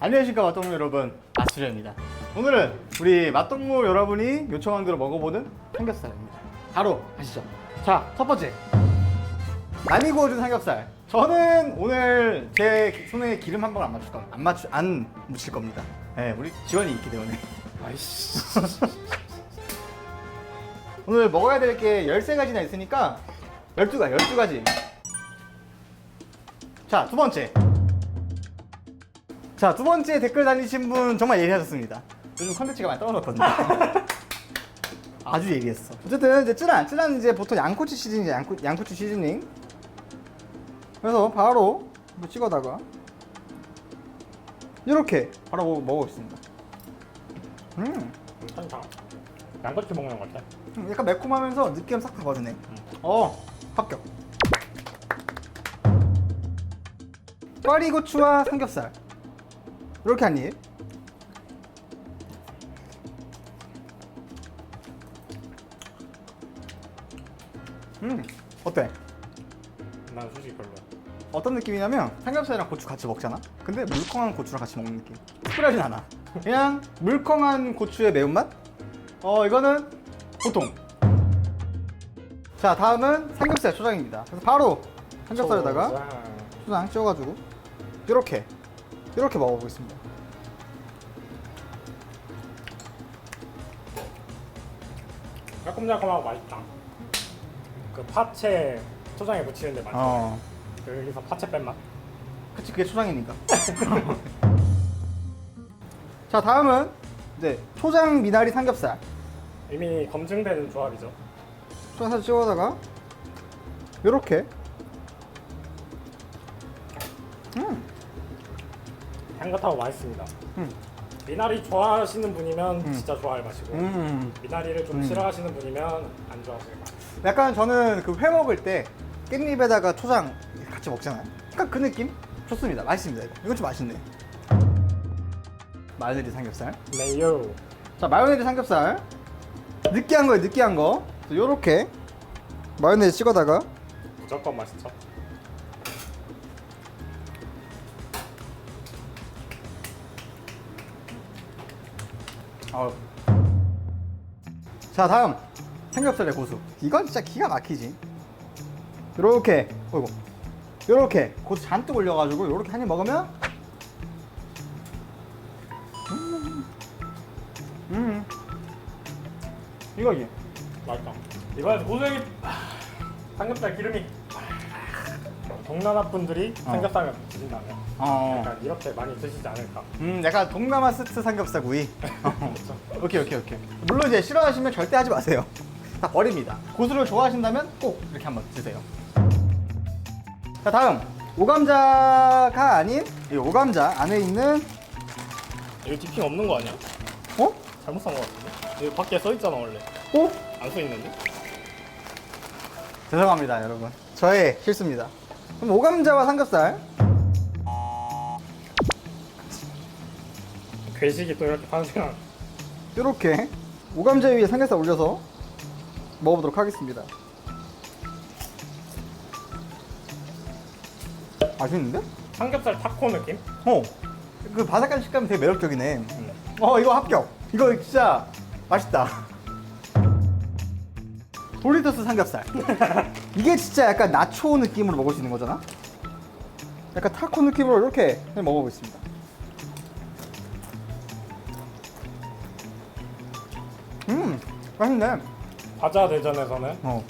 안녕하십니까 맛동무 여러분. 마수련입니다. 오늘은 우리 맛동무 여러분이 요청한 대로 먹어보는 삼겹살입니다. 바로 가시죠. 자 첫 번째. 많이 구워준 삼겹살. 저는 오늘 제 손에 기름 한 번 안 맞출 겁니다 안 맞추 안 묻힐 겁니다. 네 우리 지원이 있기 때문에. 아이씨. 오늘 먹어야 될 게 13가지나 있으니까 12가지 12가지. 자 두 번째 자 두 번째 댓글 달리신 분 정말 예리하셨습니다 요즘 컨텐츠가 많이 떨어졌거든요 아주 예리했어 어쨌든 이제 쯔란 쯔란 이제 보통 양꼬치 시즈닝이죠 양꼬, 양꼬치 시즈닝 그래서 바로 찍어다가 이렇게 바로 먹- 먹어보겠습니다 음 한상. 양꼬치 먹는 것 같아. 음, 약간 매콤하면서 느끼함 싹 가거든요. 어, 합격. 꽈리고추와 삼겹살. 이렇게 한 입. 음, 어때? 난 솔직히 별로야. 어떤 느낌이냐면 삼겹살이랑 고추 같이 먹잖아. 근데 물컹한 고추랑 같이 먹는 느낌. 특별하진 않아. 그냥 물컹한 고추의 매운맛? 어 이거는 보통. 자 다음은 삼겹살 초장입니다. 그래서 바로 삼겹살에다가 초장. 초장 찍어가지고 이렇게 이렇게 먹어보겠습니다. 깔끔달콤하고 맛있다. 그 파채 초장에 묻히는데 맛있어. 어, 여기서 파채 뺀 맛. 그치 그게 초장이니까. 자 다음은 이제 초장 미나리 삼겹살. 이미 검증된 조합이죠. 초장 사진 찍어다가 이렇게. 음. 향긋하고 맛있습니다. 음. 미나리 좋아하시는 분이면 음. 진짜 좋아할 맛이고 음. 미나리를 좀 음. 싫어하시는 분이면 안 좋아하실 맛. 약간 저는 그 회 먹을 때 깻잎에다가 초장 같이 먹잖아요. 약간 그 느낌? 좋습니다. 맛있습니다. 이거. 이건 좀 맛있네. 마요네즈 삼겹살. 메요. 자, 마요네즈 삼겹살. 느끼한 거예요, 느끼한 거. 요렇게 마요네즈 찍어다가 무조건 맛있죠. 어. 자, 다음 삼겹살의 고수. 이건 진짜 기가 막히지. 요렇게, 어이구. 요렇게 고수 잔뜩 올려가지고 요렇게 한 입 먹으면 음, 음. 이거지. 맛있다. 이번에 고생이 삼겹살 기름이 동남아 분들이 어. 삼겹살을 드신다면 어. 약간 이렇게 많이 드시지 않을까. 음, 약간 동남아 스트 삼겹살 구이. 어. 오케이, 오케이, 오케이. 물론 이제 싫어하시면 절대 하지 마세요. 다 버립니다. 고수를 좋아하신다면 꼭 이렇게 한번 드세요. 자, 다음. 오감자가 아닌 이 오감자 안에 있는 여기 디핑 없는 거 아니야? 어? 잘못 산 거 같은데? 여기 밖에 써 있잖아 원래. 어? 안 써 있는데? 죄송합니다, 여러분. 저의 실수입니다. 그럼 오감자와 삼겹살. 괴식이 또 이렇게 탄생한. 이렇게 오감자 위에 삼겹살 올려서 먹어보도록 하겠습니다. 맛있는데? 삼겹살 타코 느낌? 어. 그 바삭한 식감이 되게 매력적이네. 음. 어, 이거 합격. 이거 진짜 맛있다. 도리토스 삼겹살. 이게 진짜 약간 나초 느낌으로 먹을 수 있는 거잖아? 약간 타코 느낌으로 이렇게 먹어보겠습니다. 음, 맛있네. 과자 대전에서는 어.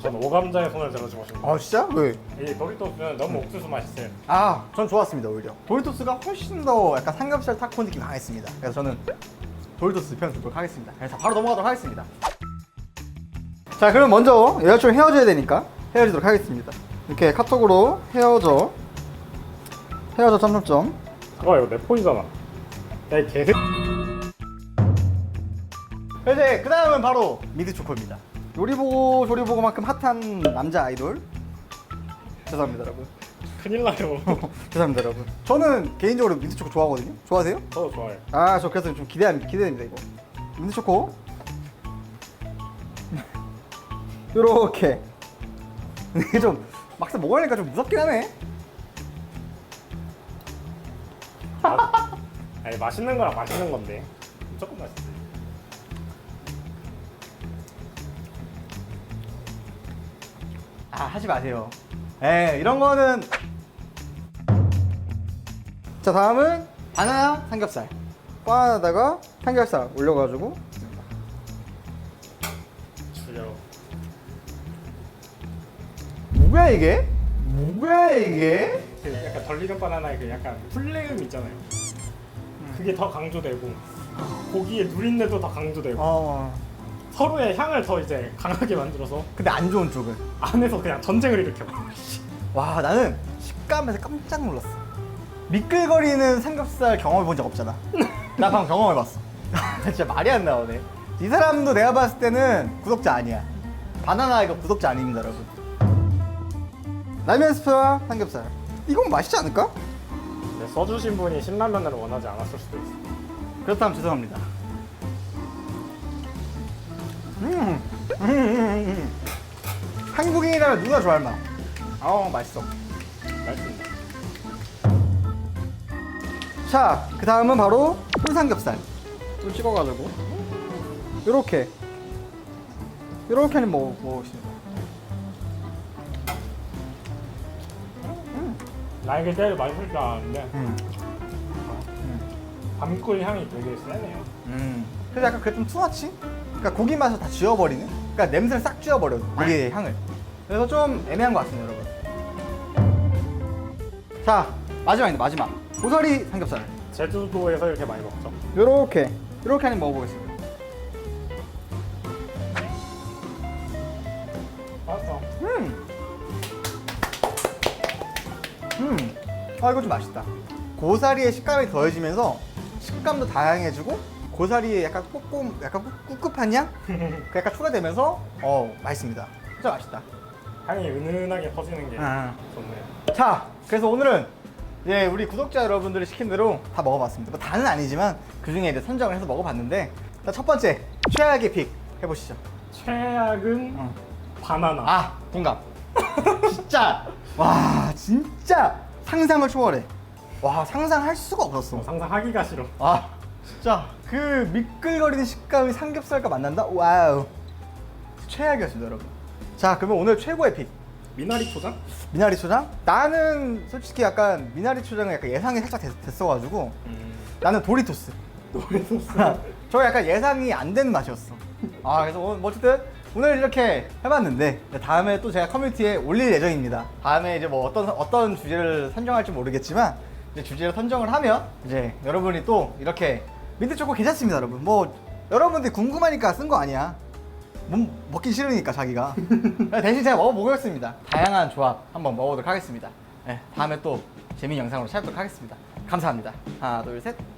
저는 오감자의 손을 들어주고 싶습니다. 아, 진짜? 왜? 이 도리토스는 너무 옥수수 맛이 세요. 아, 전 좋았습니다, 오히려. 도리토스가 훨씬 더 약간 삼겹살 타코 느낌이 강했습니다. 그래서 저는 도리토스 편 듣도록 하겠습니다. 그래서 바로 넘어가도록 하겠습니다. 자, 그럼 먼저 여자친구 헤어져야 되니까 헤어지도록 하겠습니다. 이렇게 카톡으로 헤어져. 헤어져 점점점. 그거 이거 내 폰이잖아. 야이 개새. 이제 그 다음은 바로 미드 초코입니다. 요리 보고 조리 보고만큼 핫한 남자 아이돌. 죄송합니다, 여러분. 큰일 나요. 죄송합니다, 여러분. 저는 개인적으로 미드 초코 좋아하거든요. 좋아하세요? 저도 좋아해. 아, 저 그래서 좀 기대합니다. 기대됩니다, 이거. 민트 초코. 요렇게. 이게 좀 막상 먹으니까 좀 무섭긴 하네. 맛, 아니 맛있는 거랑 맛있는 건데 조금 맛있지. 아 하지 마세요. 에 이런 거는 자 다음은 바나나 삼겹살. 바나나다가 삼겹살 올려가지고 주려. 뭐야 이게? 뭐야 이게? 그 약간 덜 익은 바나나의 그 약간 플레음 있잖아요. 그게 더 강조되고 고기의 누린내도 더 강조되고 어 서로의 향을 더 이제 강하게 만들어서 근데 안 좋은 쪽은 안에서 그냥 전쟁을 일으켜. 와 나는 식감에서 깜짝 놀랐어. 미끌거리는 삼겹살 경험해 본 적 없잖아. 나 방금 경험해 봤어. 진짜 말이 안 나오네. 이 사람도 내가 봤을 때는 구독자 아니야. 바나나 이거 구독자 아닙니다, 여러분. 라면 스프와 삼겹살. 이건 맛있지 않을까? 근데 써주신 분이 신라면을 원하지 않았을 수도 있어. 그렇다면 죄송합니다. 음, 음, 음, 음. 한국인이라면 누가 좋아할 맛? 아 맛있어. 맛있습니다. 자, 그 다음은 바로 꿀삼겹살. 좀 찍어가지고 요렇게 요렇게는 먹 먹으시면 나 이게 제일 맛있을 줄 알았는데 음. 밤꿀 향이 되게 세네요. 음. 그래서 약간 그게 좀 투하치? 그러니까 고기 맛을 다 지워버리는? 그러니까 냄새를 싹 지워버려 고기의 향을. 그래서 좀 애매한 것 같습니다, 여러분. 자, 마지막입니다, 마지막. 고사리 삼겹살. 제주도에서 이렇게 많이 먹죠. 요렇게 요렇게 한입 먹어보겠습니다. 아 이거 좀 맛있다. 고사리의 식감이 더해지면서 식감도 다양해지고 고사리의 약간 뽀뽀 약간 꿉- 꿉꿉한 향? 그 약간 추가되면서 어 맛있습니다. 진짜 맛있다. 향이 은은하게 퍼지는 게 아. 좋네요. 자, 그래서 오늘은 예, 우리 구독자 여러분들이 시킨 대로 다 먹어봤습니다. 뭐 다는 아니지만 그 중에 이제 선정을 해서 먹어봤는데 자, 첫 번째 최악의 픽 해보시죠. 최악은 어. 바나나. 아, 동감. 진짜 와, 진짜 상상을 초월해. 와, 상상할 수가 없었어. 어, 상상하기가 싫어. 아, 진짜 그 미끌거리는 식감이 삼겹살과 만난다. 와우. 최악이었습니다, 여러분. 자, 그러면 오늘 최고의 픽. 미나리 초장? 미나리 초장? 나는 솔직히 약간 미나리 초장은 약간 예상이 살짝 됐, 됐어가지고 음. 나는 도리토스. 노래 소스. 저 약간 예상이 안 되는 맛이었어. 아 그래서 오늘 뭐 어쨌든 오늘 이렇게 해봤는데 다음에 또 제가 커뮤니티에 올릴 예정입니다. 다음에 이제 뭐 어떤 어떤 주제를 선정할지 모르겠지만 이제 주제를 선정을 하면 이제 여러분이 또 이렇게 민트 초코 괜찮습니다, 여러분. 뭐 여러분들이 궁금하니까 쓴 거 아니야. 못 먹기 싫으니까 자기가. 대신 제가 먹어보겠습니다. 다양한 조합 한번 먹어보도록 하겠습니다. 네, 다음에 또 재미있는 영상으로 찾아뵙도록 하겠습니다. 감사합니다. 하나, 둘, 셋.